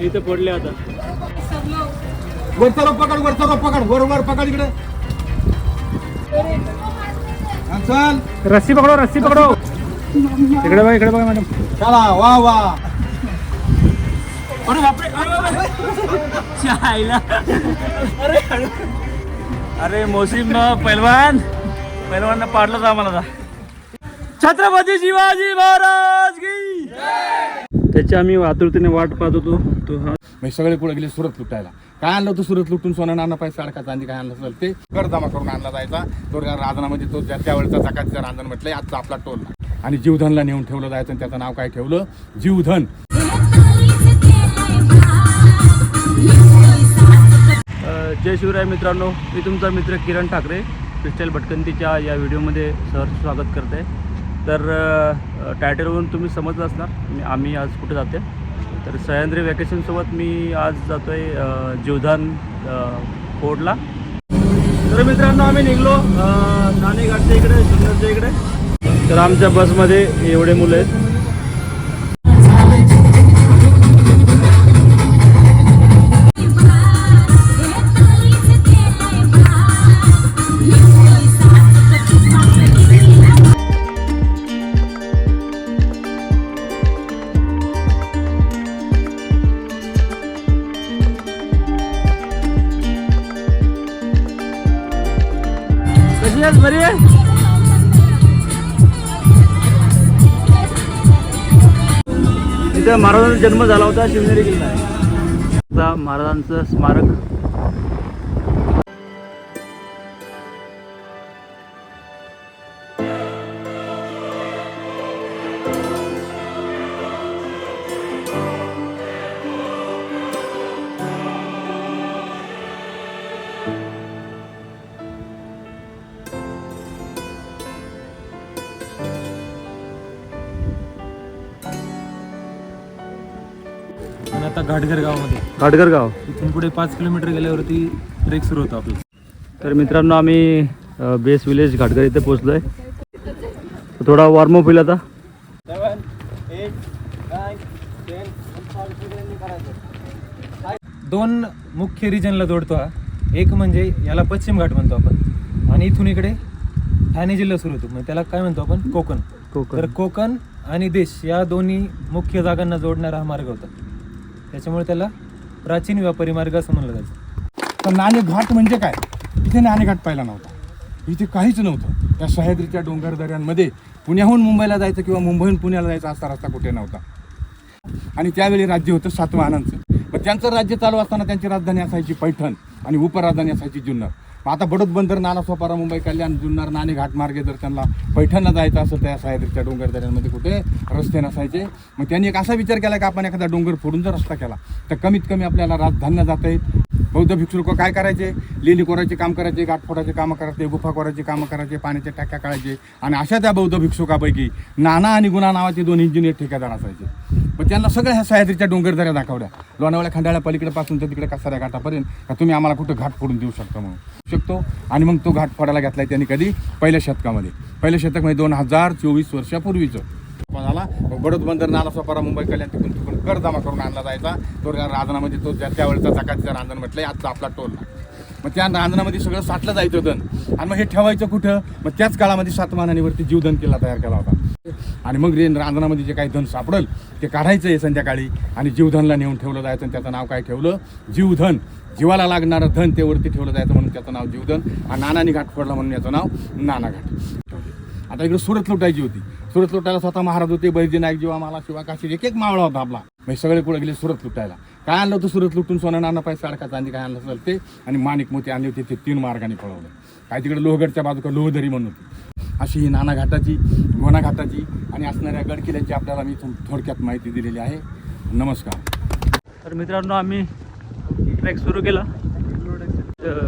इथे पडले आता. वरचा रोप पकड वरचा रोप पकड. वर वर पकड इकडे. हा, चल रस्सी पकडो रस्सी पकडो. इकडे बघा इकडे बघा मॅडम चला वा वा. अरे बापरे अरे बापरे. अरे अरे. मोसीम पैलवान पैलवान पाडलं आम्हाला आता. छत्रपती शिवाजी महाराज! त्याची आम्ही आतुरतेने वाट पाहत होतो. तो हा मग सगळे पुढे गेले सुरत लुटायला. काय आणलं होतं सुरत लुटून? सोनं नाणं पैसा अडका चांदी काय आणलं असेल ते? कर जमा करून आणला जायचा. तो राजनामध्ये तो ज्या त्यावेळेचा जकातीचा रांजण म्हटलंय आजचा आपला टोल. आणि जीवधनला नेऊन ठेवलं जायचं आणि त्याचं नाव काय ठेवलं? जीवधन. जय शिवराय मित्रांनो. मी तुमचा मित्र किरण ठाकरे. पिस्टल भटकंतीच्या या व्हिडिओमध्ये सहर्ष स्वागत करते तर टायटलवरून तुम्ही समजलं असणार. आम्ही आज कुठे जाते तर सह्याद्री वॅकेशनसोबत मी आज जातो आहे जीवधान फोर्डला तर मित्रांनो आम्ही निघलो नाणेघाटच्या इकडे सुंदरच्या इकडे. तर आमच्या बसमध्ये एवढे मुलं आहेत. महाराजांचा जन्म झाला होता शिवनेरी किल्ला आहे आता महाराजांचं स्मारक आता घाटघर गावामध्ये. घाटगर गाव. इथून पुढे पाच किलोमीटर गेल्यावरती ट्रेक सुरू होतो आपला. तर मित्रांनो आम्ही बेस विलेज घाटगर इथे पोचलो आहे थोडा वॉर्मअप होईल आता. दोन मुख्य रिजनला जोडतो हा. एक म्हणजे याला पश्चिम घाट म्हणतो आपण. आणि इथून इकडे ठाणे जिल्हा सुरू होतो. म्हणजे त्याला काय म्हणतो आपण? कोकण. कोकण. तर कोकण आणि देश या दोन्ही मुख्य जागांना जोडणारा हा मार्ग होता. त्याच्यामुळे त्याला प्राचीन व्यापारी मार्ग असं म्हणलं जायचं. तर नाणे घाट म्हणजे काय? इथे नाणेघाट पाहिला नव्हता. इथे काहीच नव्हतं. त्या सह्याद्रीच्या डोंगर दऱ्यांमध्ये पुण्याहून मुंबईला जायचं किंवा मुंबईहून पुण्याला जायचं असा रस्ता कुठे नव्हता. आणि त्यावेळी राज्य होतं सातवाहनांचं. मग त्यांचं राज्य चालू असताना त्यांची राजधानी असायची पैठण आणि उपराजधानी असायची जुन्नर. आता बडोद बंदर नाना सोपारा मुंबई कल्याण जुन्नर नाणे घाटमार्गे जर त्यांना पैठणला जायचं असं त्या सह्याद्रीच्या डोंगर दऱ्यांमध्ये कुठे रस्ते नसायचे. मग त्यांनी एक असा विचार केला की आपण एखादा डोंगर फोडून जर रस्ता केला तर कमीत कमी आपल्याला राजधान्य जाता येईल. बौद्ध भिक्षू लोक काय करायचे? लेणी कोरायचे काम करायचे गाठफोडाचे कामं करायचे गुफा कोरायचे कामं करायचे पाण्याच्या टाक्या काढायचे. आणि अशा त्या बौद्ध भिक्षुकापैकी नाना आणि गुणा नावाचे दोन इंजिनियर ठेकेदार असायचे. पण त्यांना सगळ्या ह्या सह्याद्रीच्या डोंगरदऱ्या दाखवल्या. लोणावळ्या खंडाळ्या पलीकडे पासून तर तिकडे कसाऱ्या घाटापर्यंत का तुम्ही आम्हाला कुठं घाट फोडून देऊ शकता म्हणून. शकतो. आणि मग तो घाट फोडायला घेतलाय त्यांनी कधी? पहिल्या शतकामध्ये. पहिल्या शतक म्हणजे दोन हजार चोवीस वर्षापूर्वीचं. झाला बडोद बंदर नाला सोपारा मुंबई कल्याण तिकडून कर जमा करून आणला जायचा. तो रांजणामध्ये तो त्यावेळेचा जकातीचा रांजण म्हटलं आजचा आपला टोल मग त्या रांजणामध्ये सगळं साठलं जायचं धन आणि मग हे ठेवायचं कुठं? मग त्याच काळामध्ये सातमानानीवरती जीवधन केला तयार केला होता. आणि मग रे रांजणामध्ये जे काही धन सापडल ते काढायचं आहे संध्याकाळी आणि जीवधनला नेऊन ठेवलं जायचं आणि त्याचं नाव काय ठेवलं? जीवधन. जीवाला लागणारं धन ते वरती ठेवलं जायचं म्हणून त्याचं नाव जीवधन. आणि नानानी घाट पडला म्हणून याचं नाव नाना घाट आता इकडे सुरत लुटायची होती. सुरत लुटायला स्वतः महाराज होते बैजी नाईक जीवा माला शिवा काशी एक एक मावळा होता आपला मग सगळे पुढे गेले सुरत लुटायला. काय आणलं होतं सुरत लुटून? सोनं नाना पैसा अडका चांदी काय आणलं असेल ते? आणि माणिक मोती आणले होते ते तीन मार्गाने पळवलं. काय तिकडे लोहगडच्या बाजूला लोहदरी म्हणून होती. अशी ही नाना घाटाची गोना घाटाची आणि असणाऱ्या गडकिल्ल्याची आपल्याला मी थोडक्यात माहिती दिलेली आहे. नमस्कार. तर मित्रांनो आम्ही ट्रेक सुरू केला.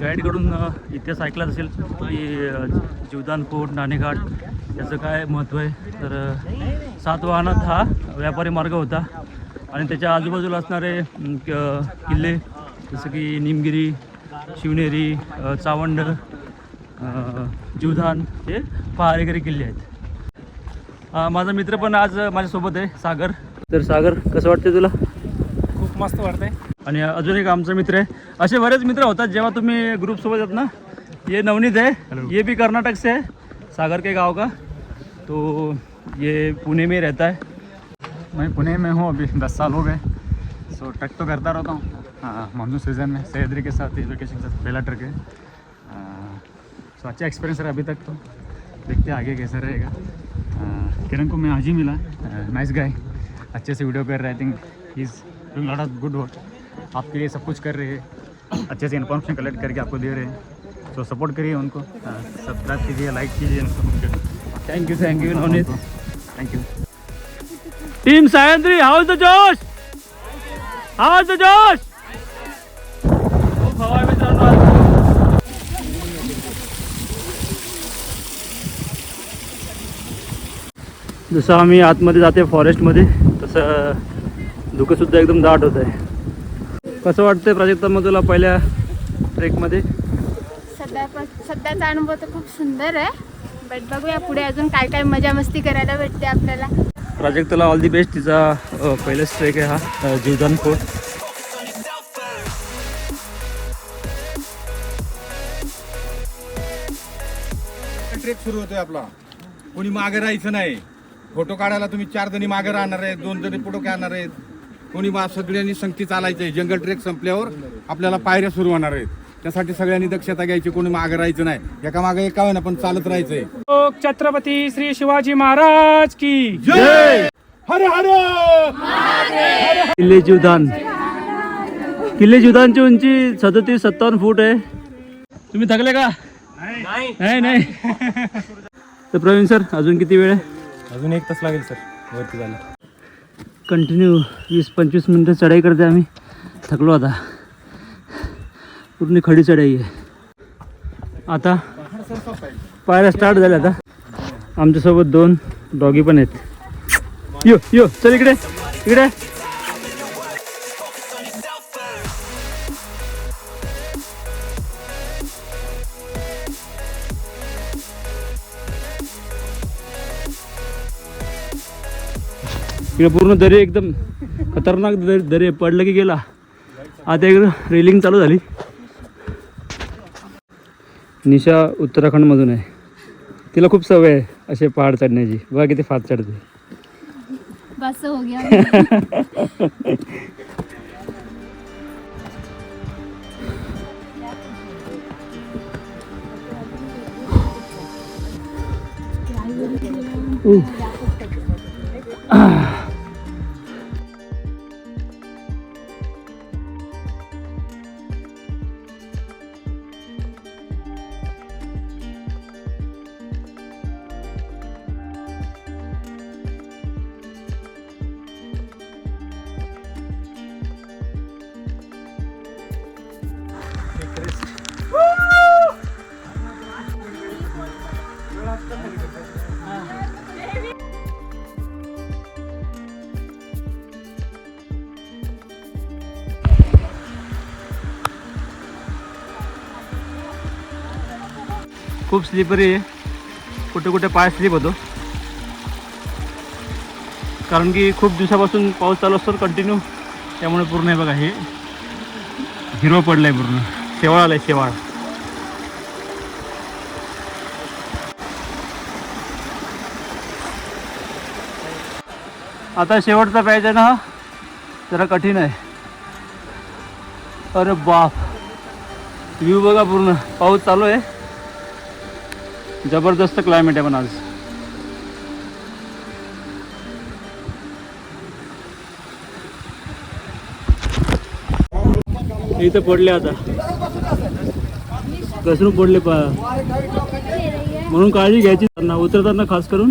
गाईडकडून इतिहास ऐकलाच असेल की जीवदान फोर्ट नाणेघाट याचं काय महत्त्व आहे? तर सातवाहनात हा व्यापारी मार्ग होता. आणि त्याच्या आजूबाजूला असणारे किल्ले जसं की निमगिरी शिवनेरी चावंड जीवधान हे पहारेकरी किल्ले आहेत. माझा मित्र पण आज माझ्यासोबत आहे सागर. तर सागर कसं वाटतं तुला? खूप मस्त वाटतंय. आणि अजून एक आमचा मित्र आहे. असे बरेच मित्र होतात जेव्हा तुम्ही ग्रुप सोबत येत ना ये नवनीत है ये भी कर्नाटक से है सागर के गांव का? तो ये पुणे में रहता है. मैं पुणे में हूँ अभी दस साल हो गए। सो ट्रक तो करता रहता हूँ। हाँ मानसून सीज़न में सैदरी के साथ वेकेशन के साथ पहला ट्रक है। सो अच्छा एक्सपीरियंस रहा अभी तक तो। देखते हैं आगे कैसा रहेगा। हाँ, किरण को मैं आज ही मिला। नाइस गाय अच्छे से वीडियो कर रहे I think is lot of good work आपके लिए सब कुछ कर रहे हैं। अच्छे से इन्फॉर्मेशन कलेक्ट करके आपको दे रहे हैं। सो सपोर्ट करिए उनको। सब्सक्राइब कीजिए लाइक कीजिए thank you Navneet thank you Sayandri how Team Sayandri, how's the Josh? How's the Josh? जसं आम्ही आतमध्ये जाते फॉरेस्टमध्ये तसं धुकंसुद्धा एकदम दाट होत आहे कसं वाटतंय प्राजक्ता मग तुला पहिल्या ट्रेकमध्ये सध्या सध्याचा अनुभव तर खूप सुंदर आहे बट बघूया पुढे अजून काय काय मजा मस्ती करायला भेटते आपल्याला प्राजक्ताला ऑल दी बेस्ट तिचा पहिलाच ट्रेक आहे हा अ, जीवदान फोर्ट ट्रेक सुरू होतोय आपला. कोणी मागे राहायचं नाही. फोटो काढायला तुम्ही चार जणी मागे राहणार आहेत दोन जणी फोटो काढणार आहेत. कोणी बा सगळ्यांनी संगती चालायचं आहे जंगल ट्रेक संपल्यावर आपल्याला पायऱ्या सुरू होणार आहेत. त्यासाठी सगळ्यांनी दक्षता घ्यायची कोणी मागे राहायचं नाही. एका मागे एका होईना पण चालत राहायचंय. छत्रपती श्री शिवाजी महाराज की हरे हरे! किल्ले जीवदान. किल्ले जीवदानची उंची सदतीस सत्तावन्न फूट आहे. तुम्ही थकले का? नाही. नाही तर प्रवीण सर अजून किती वेळ आहे? अजून एक तास लागेल सर. वरती जायला. कंटिन्यू वीस पंचवीस मिनटं चढाई करते आम्ही. थकलो आता. पूर्ण खडी चढाई आहे. आता पायऱ्या स्टार्ट झाल्या आता. आमच्यासोबत दोन डॉगी पण आहेत. यो यो चल इकडे इकडे. इकडे पूर्ण दरी एकदम खतरनाक दरी दरी पडलं की गेला. आता इकडं रेलिंग चालू झाली. निशा उत्तराखंडमधून आहे. तिला खूप सवय आहे असे पहाड चढण्याची. बघा किती फास्ट चढते. बस हो गया. खूप स्लिपरी आहे. कुठे कुठे पाय स्लिप होतो. कारण की खूप दिवसापासून पाऊस चालू असतो कंटिन्यू त्यामुळे पूर्ण आहे बघा हे हिरवं पडलं आहे पूर्ण. शेवाळ आलं आहे शेवाळ. आता शेवटचा पॅच आहे ना हा. जरा कठीण आहे. अरे बाप. व्ह्यू बघा पूर्ण. पाऊस चालू आहे. जबरदस्त क्लायमेट आहे पण आज इथं पडले आता. घसरून पडले पा. म्हणून काळजी घ्यायची त्यांना उतरताना खास करून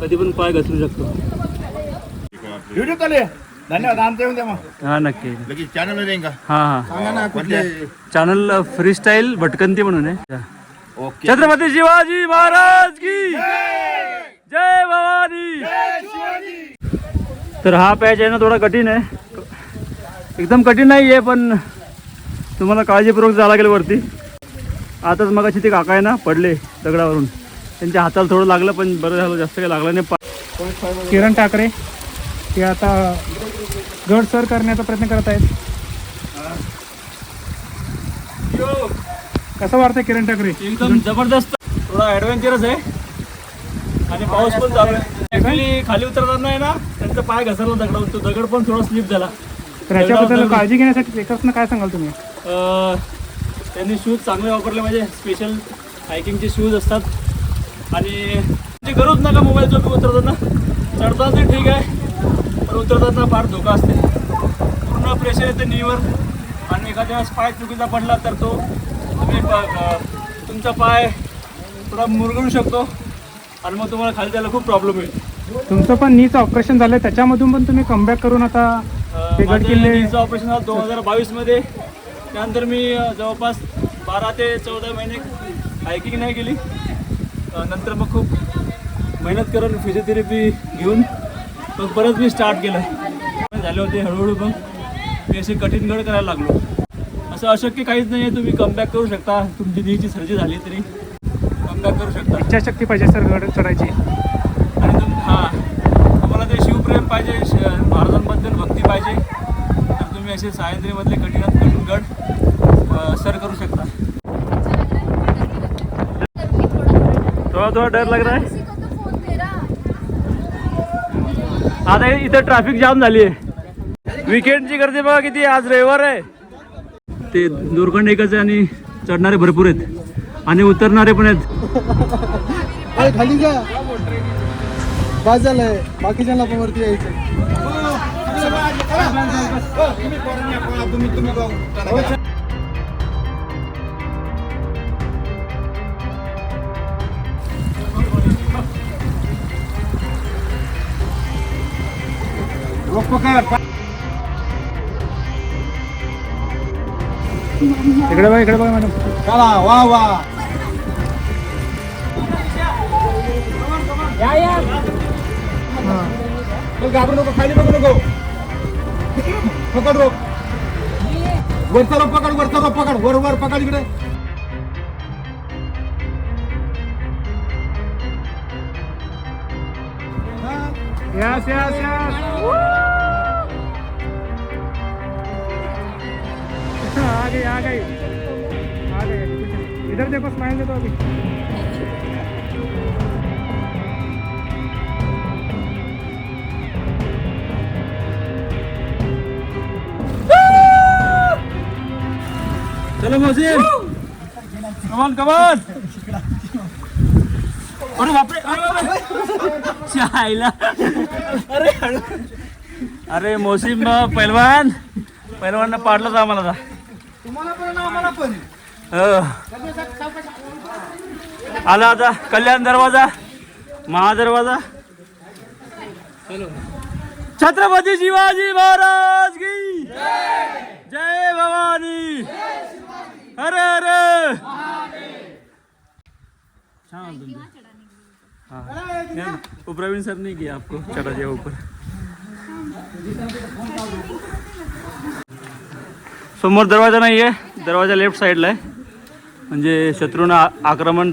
कधी पण पाय घसरू शकतो. व्हिडिओ चालू धन्यवाद आमच्या येऊन द्या मग. हा नक्की. लगेच चॅनल का? हा हा. सांगा ना कुठले चॅनल फ्री स्टाईल भटकंती म्हणून आहे. छत्रपती शिवाजी महाराज की जय भवानी. तर हा पॅच आहे ना थोडा कठीण आहे. एकदम कठीण नाही आहे पण तुम्हाला काळजीपूर्वक जावं लागेल वरती. आताच मग ते काका आहे ना पडले दगडावरून. त्यांच्या हाताला थोडं लागलं पण बरं झालं जास्त काही लागलं नाही. किरण ठाकरे ते आता गड सर करण्याचा प्रयत्न करत आहेत कसं वाटतं किरण ठाकरे? एकदम जबरदस्त. थोडा ॲडव्हेंचरस आहे. आणि पाऊस पण चालू आहे. खाली उतरताना आहे ना त्यांचा पाय घसरला दगडावर. तो दगड पण थोडा स्लिप झाला. तर याच्याबद्दल काळजी घेण्यासाठी ट्रेकर्सना काय सांगाल तुम्ही? अं, त्यांनी शूज चांगले वापरले म्हणजे स्पेशल हायकिंगचे शूज असतात. आणि ते करूच नका मोबाईल झोपी उतरताना. चढताना ते ठीक आहे पण उतरताना फार धोका असते. पूर्ण प्रेशर येते नीवर आणि एखाद्या वेळेस पाय चुकीचा पडला तर तो तुम्ही तुमचा पाय थोडा मुरगळू शकतो आणि मग तुम्हाला खाली जायला खूप प्रॉब्लेम येईल तुमचं पण नीचं ऑपरेशन झालं त्याच्यामधून पण तुम्ही कमबॅक करून आता ऑपरेशन झालं दोन हजार बावीसमध्ये त्यानंतर मी जवळपास बारा ते चौदा महिने हायकिंग नाही केली. नंतर मग खूप मेहनत करून फिजिओथेरपी घेऊन मग परत मी स्टार्ट केलं. झाले होते हळूहळू मग मी असे कठीण गड करायला लागलो. असं अशक्य काहीच नाही आहे तुम्ही कमबॅक करू शकता. तुमची नीची सर्जरी झाली तरी कमबॅक करू शकता. इच्छाशक्ती पाहिजे सर गड चढायची. आणि तुम हां. तुम्हाला ते शिवप्रेम पाहिजे श महाराजांबद्दल भक्ती पाहिजे तर तुम्ही असे सह्याद्रीमधले कठीणात कठीण गड सर करू शकता. थोडा थोडा डर लग रहा है। किसी को तो फोन तेरा आता इथं ट्रॅफिक जाम झाली आहे विकेंडची गर्दी बघा किती. आज रविवार आहे. ते दोरखंड एकच आहे आणि चढणारे भरपूर आहेत. आणि उतरणारे पण आहेत. अरे खाली जा. बाद झालंय. बाकीच्यांना पण वरती यायचं. इकडे बघा इकडे बघा मॅडम. चला वा वा. घाबरू नको खाली बघू नको. पकड रोप वरचा रोप पकड वरचा रोप पकड. वर वर पकड इकडे. यस यस यस गई आ गई आ गई इधर देखो स्माइल दे दो अभी। चलो मोहसिन कमान कमान अरे बापरे अरे शायला। अरे हळू. अरे मोसिम पैलवान पैलवान पाडलं जा। हो. आला आता. कल्याण दरवाज़ा. महादरवाजा. छत्रपती शिवाजी महाराज की. जय भवानी. अरे अरे हाँ. वो प्रवीण सर ने किया आपको. चढ़ा दिया ऊपर. समोर दरवाज़ा नाही आहे दरवाजा लेफ्ट साईडला आहे. म्हणजे शत्रूंना आक्रमण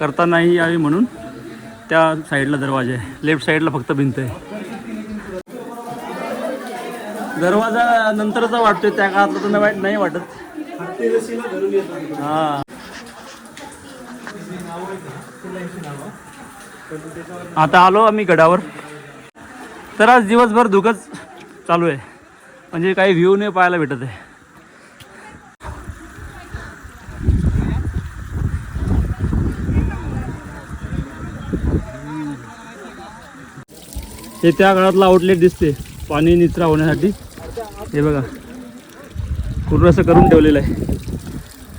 करता नाही यावे म्हणून त्या साईडला दरवाजा आहे. लेफ्ट साईडला फक्त भिंत आहे. दरवाजा नंतरचा वाटतोय. त्या काळातला तर नाही नाही वाटत. हा. आता आलो आम्ही गडावर. तर आज दिवसभर धुकच चालू आहे. म्हणजे काही व्ह्यू नाही पाहायला भेटत आहे. हे त्या काळातलं आउटलेट दिसते पाणी निचरा होण्यासाठी. हे बघा पूर्ण असं करून ठेवलेलं आहे.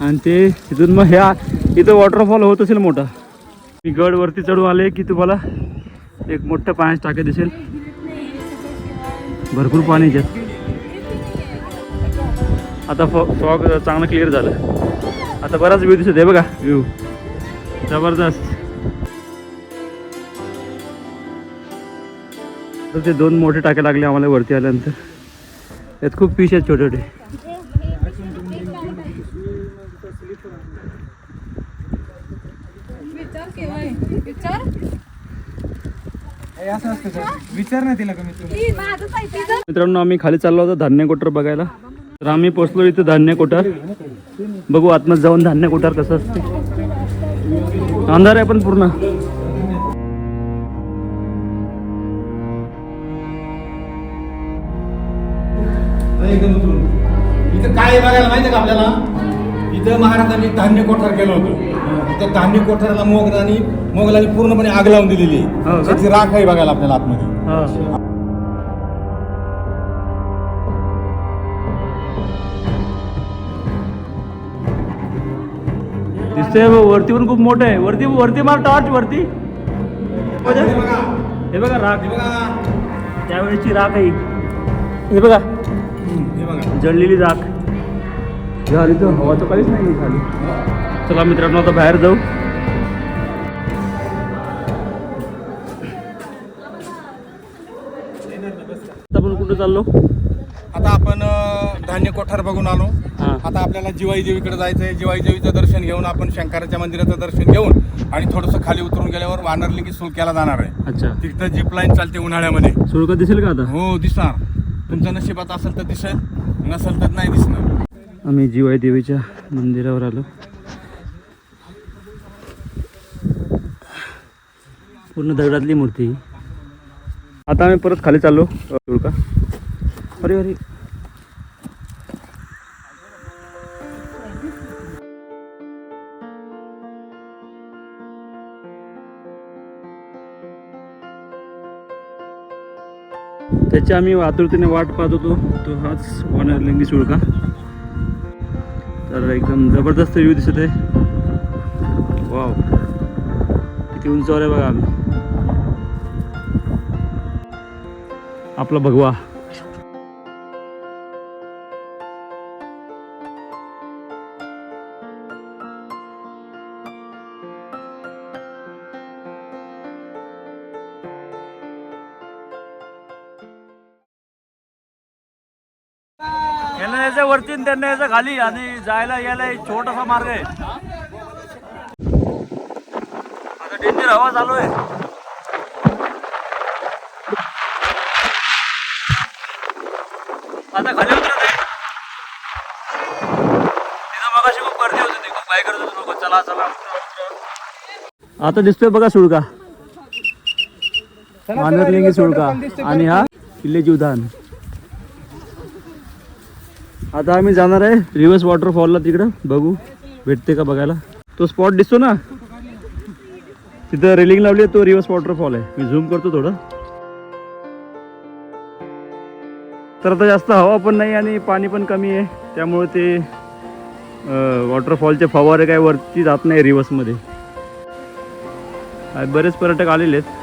आणि ते तिथून मग ह्या इथं वॉटरफॉल होत असेल मोठा. मी गडवरती चढू चढून आले की तुम्हाला एक मोठं पाण्याचं टाके दिसेल. भरपूर पाणी याच्यात आता फॉ फॉग चांगलं क्लिअर झालं. आता बराच व्ह्यू दिसत आहे बघा. व्ह्यू जबरदस्त. तर ते दोन मोठे टाके लागले आम्हाला वरती आल्यानंतर. त्यात खूप फिश आहेत छोटे छोटे हे मित्रांनो आम्ही खाली चाललो होतो धान्य कोठार बघायला. तर आम्ही पोचलो इथं धान्य कोठार. बघू आतमध्ये जाऊन धान्य कोठार कसं असते. अंधार आहे पण पूर्ण. एकदम उतरून. इथं काय बघायला माहिती का आपल्याला? इथं महाराजांनी धान्य कोठार केलं होतं. त्या धान्य कोठाराला मोगलांनी मोगलांनी पूर्णपणे आग लावून दिलेली हो? आहे त्याची राख आहे बघायला आपल्याला आतमध्ये. हा. दिसतंय वरती पण खूप मोठं आहे. वरती वरती मार टॉर्च वरती. हे बघा. राख. हे बघा. त्यावेळेची राख आहे. हे हे बघा. जळलेली राख झाली तर हवा तर काहीच नाही खाली. चला मित्रांनो आता बाहेर जाऊ. आता आपण कुठं चाललो? आता आपण धान्य कोठार बघून आलो. आता आपल्याला जिवाई देवीकडे जायचं आहे जिवाई देवीचं दर्शन घेऊन आपण शंकराच्या मंदिराचं दर्शन घेऊन आणि थोडंसं खाली उतरून गेल्यावर वानरलिंगी सुलक्याला जाणार आहे. अच्छा. तिथं जीप लाईन चालते उन्हाळ्यामध्ये. सुळका दिसेल का आता? हो दिसणार. तुमच्या नशिबात असेल तर दिसेल. नसेल तर नाही दिसणार. आम्ही जिवाई देवीच्या मंदिरावर आलो. पूर्ण दगडातली मूर्ती. आता आम्ही परत खाली चाललो. का अरे अरे. त्याची आम्ही आतुरतेने वाट पाहत होतो. तो हाच वानरलिंगी सुळका. तर एकदम जबरदस्त व्ह्यू दिसत आहे. वाव किती उंचावर आहे बघा आम्ही. आपला भगवा. यांना यायचं वरती त्यांना यायचं खाली आणि जायला यायला एक छोटासा मार्ग आहे. आता डेंजर हवा चालू आहे. आता खाली उतरत आहे. तिथं मगाशी खूप गर्दी होती ती खूप काय करत होते लोक. चला चला. आता दिसतोय बघा सुळका. मानरलिंगी सुळका. आणि हा किल्ले जीवदान. आता आम्ही जाणार आहे रिव्हर्स वॉटरफॉलला तिकडं. बघू. भेटते का बघायला. तो स्पॉट दिसतो ना? तिथं रेलिंग लावली आहे तो रिव्हर्स वॉटरफॉल आहे. मी झूम करतो थोडं. तर आता जास्त हवा पण नाही आणि पाणी पण कमी आहे. त्यामुळे ते वॉटरफॉलचे फवारे काय वरती जात नाही रिव्हर्समध्ये बरेच पर्यटक आलेले आहेत.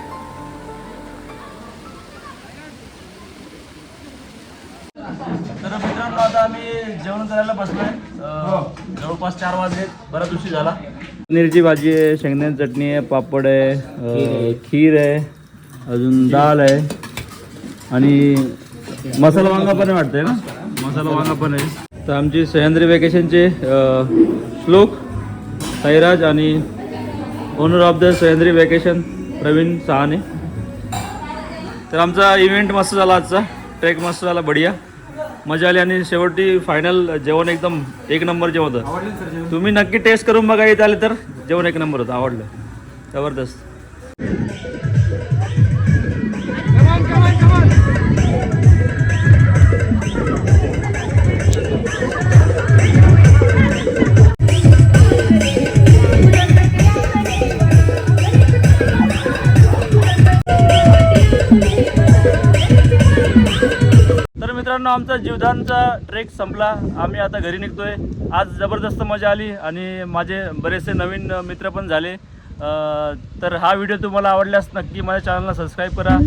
पनीरची भाजी आहे शेंगदाण्याची चटणी आहे पापड आहे खीर आहे. अजून डाळ आहे. आणि मसाला वांगा पण वाटतंय ना? मसाला वांगा पण आहे. तर आमची सह्याद्री वेकेशनचे श्लोक साईराज आणि owner of the Sahyadri vacation Praveen Sahane. तर आमचा इव्हेंट मस्त झाला आजचा. ट्रेक मस्त झाला बढिया. मजा आली आणि शेवटी फायनल जेवण एकदम एक नंबर जेवण होतं. तुम्ही नक्की टेस्ट करून बघा इथे आले तर जेवण एक नंबर होतं आवडलं. जबरदस्त. मित्रांनो आमचा जीवदानचा ट्रेक संपला. आम्ही आता घरी निघतोय. आज जबरदस्त मजा आली आणि माझे बरेचसे नवीन मित्र पण झाले. तर हा व्हिडिओ तुम्हाला आवडल्यास नक्की माझ्या चॅनलला सबस्क्राईब करा.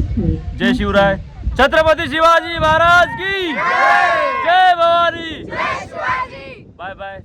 जय शिवराय. छत्रपती शिवाजी महाराज की जय. भवानी. Bye bye